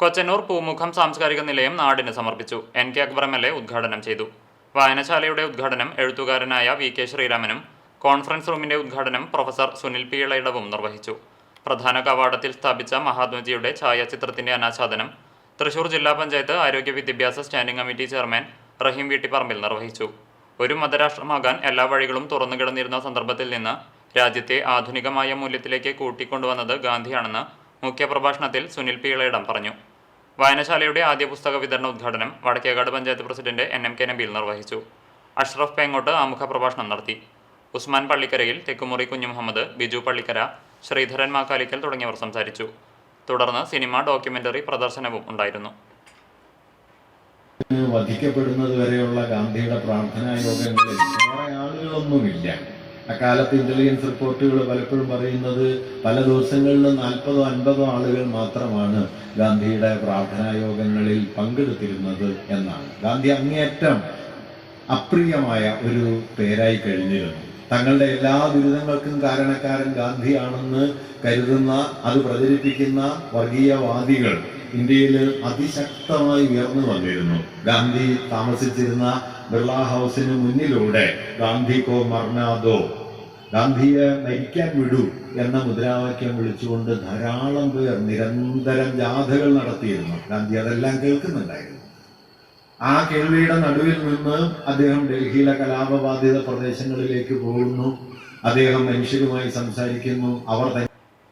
കൊച്ചനൂർ പൂമുഖം സാംസ്കാരിക നിലയം നാടിന് സമർപ്പിച്ചു. N K Akbar M L A ഉദ്ഘാടനം ചെയ്തു. വായനശാലയുടെ ഉദ്ഘാടനം എഴുത്തുകാരനായ വി കെ ശ്രീരാമനും കോൺഫറൻസ് റൂമിന്റെ ഉദ്ഘാടനം പ്രൊഫസർ സുനിൽ പി ഇളയിടവും നിർവഹിച്ചു. പ്രധാന കവാടത്തിൽ സ്ഥാപിച്ച മഹാത്മജിയുടെ ഛായാചിത്രത്തിന്റെ അനാച്ഛാദനം തൃശൂർ ജില്ലാ പഞ്ചായത്ത് ആരോഗ്യ വിദ്യാഭ്യാസ standing committee chairman Raheem Veettipparambil നിർവഹിച്ചു. ഒരു മതരാഷ്ട്രമാകാൻ എല്ലാ വഴികളും തുറന്നു കിടന്നിരുന്ന സന്ദർഭത്തിൽ നിന്ന് രാജ്യത്തെ ആധുനികമായ മൂല്യത്തിലേക്ക് കൂട്ടിക്കൊണ്ടുവന്നത് ഗാന്ധിയാണെന്ന് മുഖ്യപ്രഭാഷണത്തിൽ സുനിൽ പി ഇളയിടം പറഞ്ഞു. വായനശാലയുടെ ആദ്യ പുസ്തക വിതരണ ഉദ്ഘാടനം Vadakkekad panchayat president N M K Nabeel നിർവഹിച്ചു. അഷ്റഫ് പേങ്ങോട്ട് ആമുഖ പ്രഭാഷണം നടത്തി. ഉസ്മാൻ പള്ളിക്കരയിൽ തെക്കുമുറി കുഞ്ഞുമുഹമ്മദ് ബിജു പള്ളിക്കര ശ്രീധരൻ മാക്കാലിക്കൽ തുടങ്ങിയവർ സംസാരിച്ചു. തുടർന്ന് സിനിമ ഡോക്യുമെന്ററി പ്രദർശനവും ഉണ്ടായിരുന്നു. വധിക്കപ്പെടുന്നത് വരെയുള്ള ഗാന്ധിയുടെ പ്രാർത്ഥനാ യോഗങ്ങളിൽ ആളുകളൊന്നുമില്ല. അക്കാലത്ത് ഇന്റലിജൻസ് റിപ്പോർട്ടുകൾ പലപ്പോഴും പറയുന്നത് പല ദിവസങ്ങളിലും നാൽപ്പതോ അൻപതോ ആളുകൾ മാത്രമാണ് ഗാന്ധിയുടെ പ്രാർത്ഥനായോഗങ്ങളിൽ പങ്കെടുത്തിരുന്നത് എന്നാണ്. ഗാന്ധി അങ്ങേയറ്റം അപ്രിയമായ ഒരു പേരായി കഴിഞ്ഞിരുന്നു. തങ്ങളുടെ എല്ലാ ദുരിതങ്ങൾക്കും കാരണക്കാരൻ ഗാന്ധിയാണെന്ന് കരുതുന്ന അത് പ്രചരിപ്പിക്കുന്ന വർഗീയവാദികൾ ഇന്ത്യയിൽ അതിശക്തമായി ഉയർന്നു വന്നിരുന്നു. ഗാന്ധി താമസിച്ചിരുന്ന ബിർള ഹൗസിന് മുന്നിലൂടെ ഗാന്ധി കോ മർണാദോ ഗാന്ധിയെ മരിക്കാൻ വിടൂ എന്ന മുദ്രാവാക്യം വിളിച്ചുകൊണ്ട് ധാരാളം പേർ നിരന്തരം ജാഥകൾ നടത്തിയിരുന്നു. ഗാന്ധി അതെല്ലാം കേൾക്കുന്നുണ്ടായിരുന്നു. ആ കേൾവിയുടെ നടുവിൽ നിന്ന് അദ്ദേഹം ഡൽഹിയിലെ കലാപബാധിത പ്രദേശങ്ങളിലേക്ക് പോകുന്നു. അദ്ദേഹം മനുഷ്യരുമായി സംസാരിക്കുന്നു. അവർ